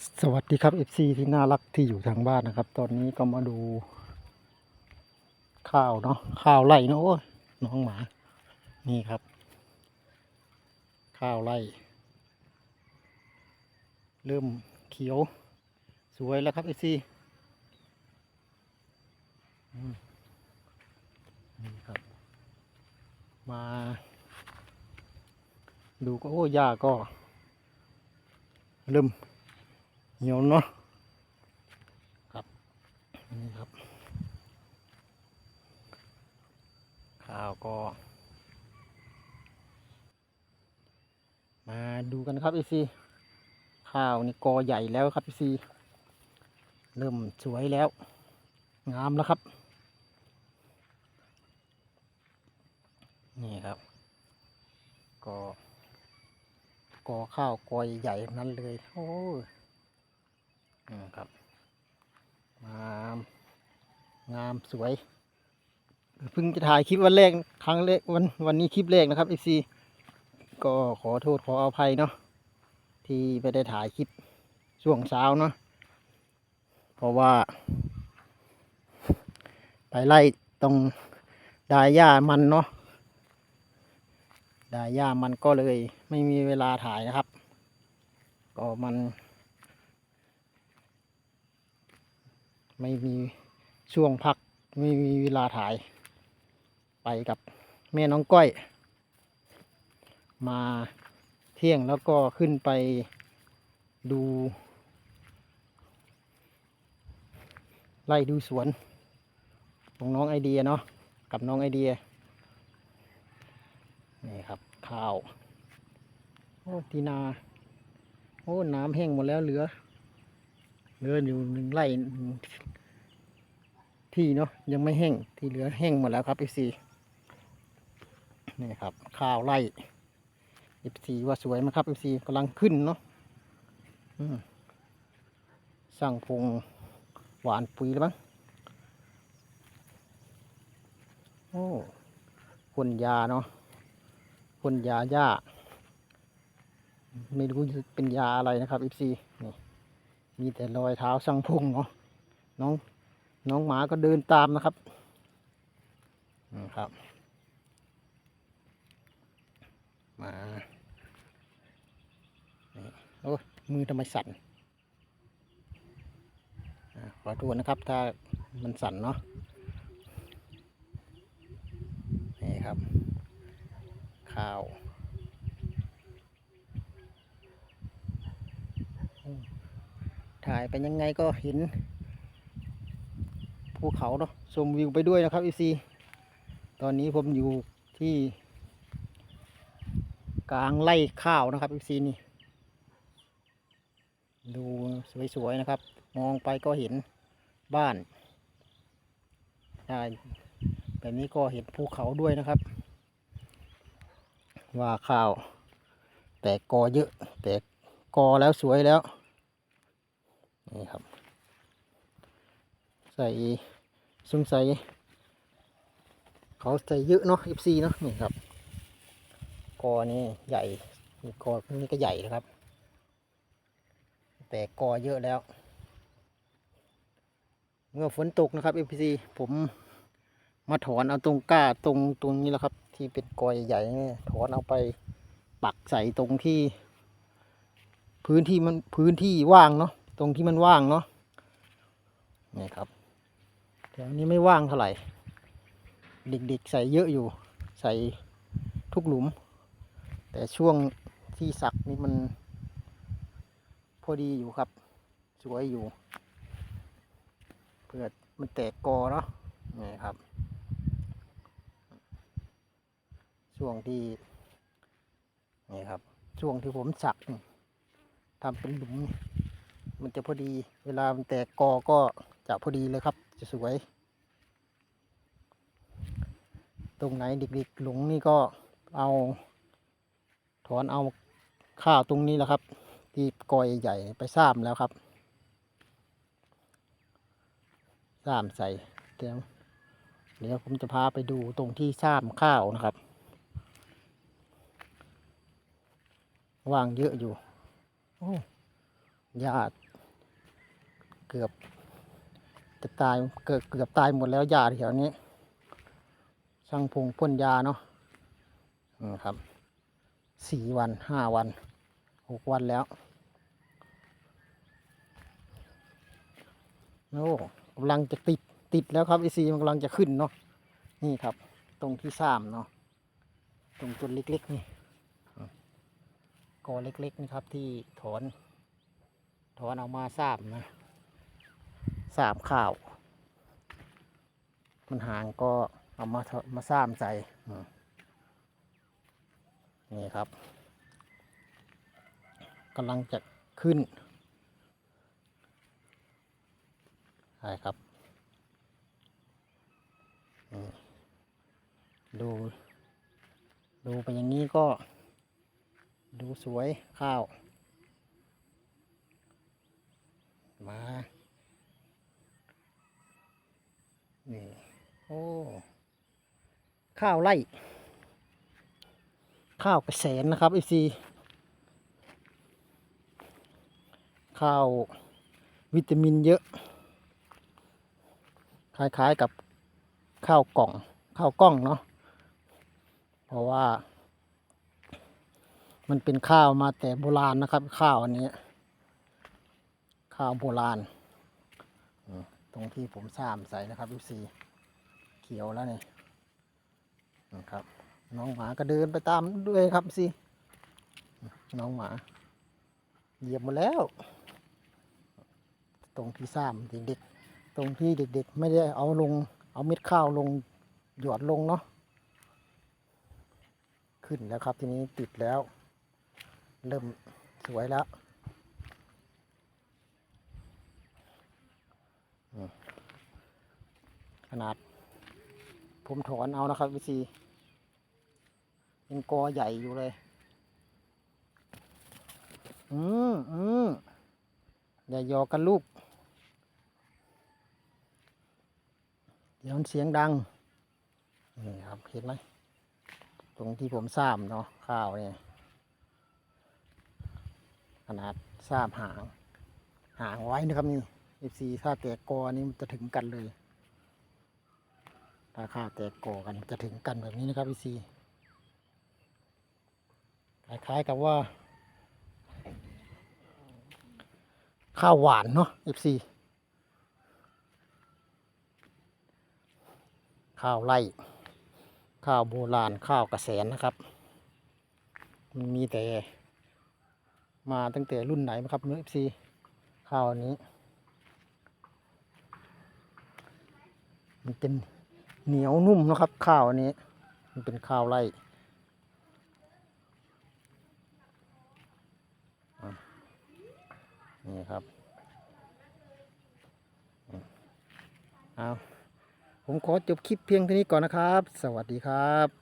สวัสดีครับ FC ที่น่ารักที่อยู่ทางบ้านนะครับ ตอนนี้ก็มาดู ข้าวเนาะข้าวไร่เนาะน้องหมา นี่ครับ ข้าวไร่ เริ่มเขียว สวยแล้วครับ FC นี่ครับ มา ดูก็โอ้หญ้าก็ เริ่ม เหี่ยวเนาะครับนี่ครับ ข้าวก็ มาดูกันครับอีซีข้าวนี่กอใหญ่แล้วครับอีซีเริ่มสวยแล้ว งามแล้วครับ นี่ครับกอกอข้าวกอใหญ่ๆนั้นเลย โอ้ ครับ งาม งามสวยเพิ่งจะถ่ายคลิปวันแรกครั้งแรกวันวันนี้คลิปแรกนะครับ FC ก็ขอโทษขออภัยเนาะที่ไม่ได้ถ่ายคลิปช่วงเช้าเนาะเพราะว่า ไปไล่ตรงดายหญ้ามันเนาะดายหญ้ามันก็เลยไม่มีเวลาถ่ายนะครับ ก็มัน ไม่มีช่วงพัก ไม่มีเวลาถ่าย ไปกับแม่น้องก้อย มาเที่ยงแล้วก็ขึ้นไปดูไล่ดูสวนของน้องไอเดียเนาะกับน้องไอเดียนี่ครับข้าวโอ้ทีนา โอ้ น้ำแห้งหมดแล้วเหลือเหลืออยู่หนึ่งไร่ ที่เนาะยังไม่แห้งที่เหลือแห้งหมดแล้วครับ FC นี่ครับ ข้าวไร่ FC ว่าสวยไหมครับ FC กำลังขึ้นเนาะสร้างพงหวานปุ๋ยแล้วมั้งโอ้พ่นยาเนาะพ่นยาหญ้า ไม่รู้เป็นยาอะไรนะครับ FC นี่มีแต่รอยเท้าสังพงเนาะน้อง น้องหมาก็เดินตามนะครับนะครับ มานี่โอ้ยมือทำไมสั่นขอโทษนะครับ ถ้ามันสั่นเนาะนี่ครับ ข้าวถ่ายไปยังไงก็เห็น ภูเขาเนาะชมวิวไปด้วยนะครับอีซีตอนนี้ผมอยู่ที่ กลางไร่ข้าวนะครับอีซีนี่ ดูสวยๆนะครับ มองไปก็เห็นบ้านใช่แบบนี้ก็เห็นภูเขาด้วยนะครับ ว่าข้าว แต่กอเยอะ แต่กอแล้วสวยแล้ว นี่ครับ ใส่ สงสัยเขาใส่เยอะเนาะ FC เนาะนี่ครับกอนี่ใหญ่นี่กอนี่ก็ใหญ่นะครับ แต่กอเยอะแล้ว เมื่อฝนตกนะครับ FC ผมมาถอนเอาตรงก้าตรงตรงนี้แหละครับ ที่เป็นกอใหญ่ๆนี่ถอนเอาไปปักใส่ตรงที่ พื้นที่มันพื้นที่ว่างเนาะตรงที่มันว่างเนาะนี่ครับ แถวนี้ไม่ว่างเท่าไหร่ เด็กๆใส่เยอะอยู่ ใส่ทุกหลุม แต่ช่วงที่สักนี่มัน พอดีอยู่ครับ สวยอยู่ เพื่อมันแตกกอเนาะนี่ครับ ช่วงที่นี่ครับ ช่วงที่ผมสักทำเป็นหลุม มันจะพอดี เวลามันแตกกอก็จะพอดีเลยครับ จะสวย ตรงไหนเด็กๆหลงนี่ก็เอา ถอนเอาข้าวตรงนี้แหละครับที่กอยใหญ่ไปซ้ำแล้วครับซ้ำใส่เดี๋ยวเดี๋ยวผมจะพาไปดูตรงที่ซ้ำข้าวนะครับว่างเยอะอยู่โอ้หญ้าเกือบ จะตายเกือบเกือบตายหมดแล้วยาแถวนี้ ช่างพงพ่นยาเนาะอืมครับสี่วันห้าวันหกวันแล้วโอ้กำลังจะติดติดแล้วครับไอซีมันกำลังจะขึ้นเนาะนี่ครับ ตรงที่สามเนาะตรงต้นเล็กๆนี่กอเล็กๆนี่ครับที่ถอนถอนเอามาสามนะ สามข้าว มันหางก็เอามามาซ้ำใส่นี่ครับกำลังจะขึ้นใช่ครับ ดู ดูไปอย่างนี้ก็ ดูสวยข้าว มา นี่ โอ้ ข้าวไร่ ข้าวกระแสนนะครับไอซีข้าววิตามินเยอะ คล้ายๆกับข้าวกล่อง ข้าวกล้องเนาะเพราะว่า มันเป็นข้าวมาแต่โบราณนะครับ ข้าวอันนี้ ข้าวโบราณ ตรงที่ผมสร้างใส่นะครับดูสีเขียวแล้วเนี่ย นะครับ น้องหมาก็เดินไปตามด้วยครับสิ น้องหมา เหยียบหมดแล้ว ตรงที่สร้างเด็กๆตรงที่เด็ก ๆ ไม่ได้เอาลง เอาเม็ดข้าวลงหยอดลงเนาะขึ้นแล้วครับทีนี้ติดแล้ว เริ่มสวยแล้วขนาด ผมถอนเอานะครับวิซี ยังกอใหญ่อยู่เลย อืมอืมอย่าหยอกกันลูก เดี๋ยวมันเสียงดัง นี่ครับ เห็นไหม ตรงที่ผมซ้ำเนาะข้าวเนี่ย ขนาดซ้ำหาง หางไว้นะครับนี่ FC ถ้าแตกกอนี่มันจะถึงกันเลย ถ้าข้าวแตกกอกันจะถึงกันแบบนี้นะครับ FC คล้ายกับว่า ข้าวหวานเนาะ FC ข้าวไร่ข้าวโบราณข้าวกระแสนนะครับ มันมีแต่มาตั้งแต่รุ่นไหนนะครับเนื้อ FC ข้าวอันนี้ มันเป็นเหนียวนุ่มนะครับ ข้าวอันนี้ มันเป็นข้าวไร่อะ นี่ครับเอาผมขอจบคลิปเพียงเท่านี้ก่อนนะครับ สวัสดีครับ